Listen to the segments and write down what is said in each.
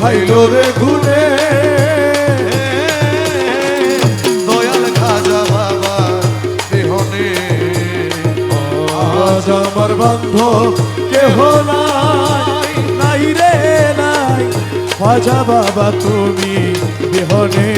খাইলো রে ঘুরে দয়াল খাজা বাবা দেহনে আজ আমার বান্ধব কেহ নাই নাই রে নাই। খাজা বাবা তুমি বিহনে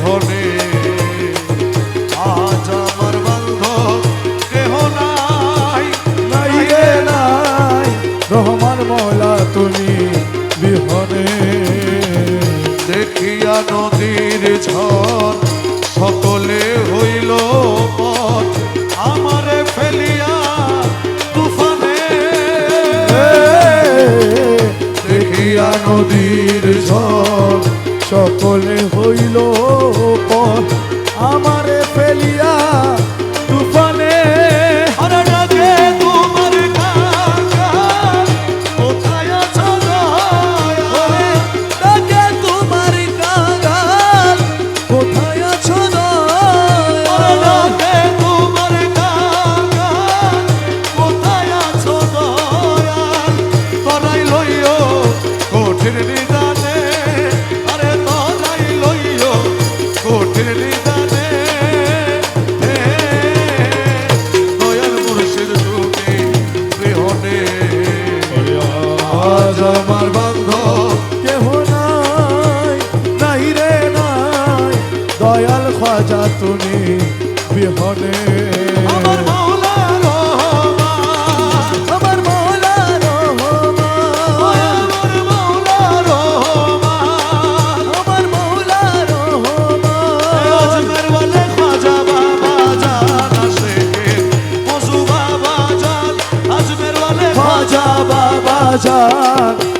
দেহনে আজ আমার বান্ধব কেহ নাই নাই নাই। রহমান মৌলা তুমি বিহনে। দেখিয়া নদীর ঝড় সকলে হইল পথ আমারে ফেলিয়া তুফানে। দেখিয়া নদীর ঝড় সকলে হইল আমারে ফেলিয়া তুফানে আমার বন্ধ কেহ নাই নাই রে নাই। দয়াল খাজা তুমি বিহনে। আমার বাবা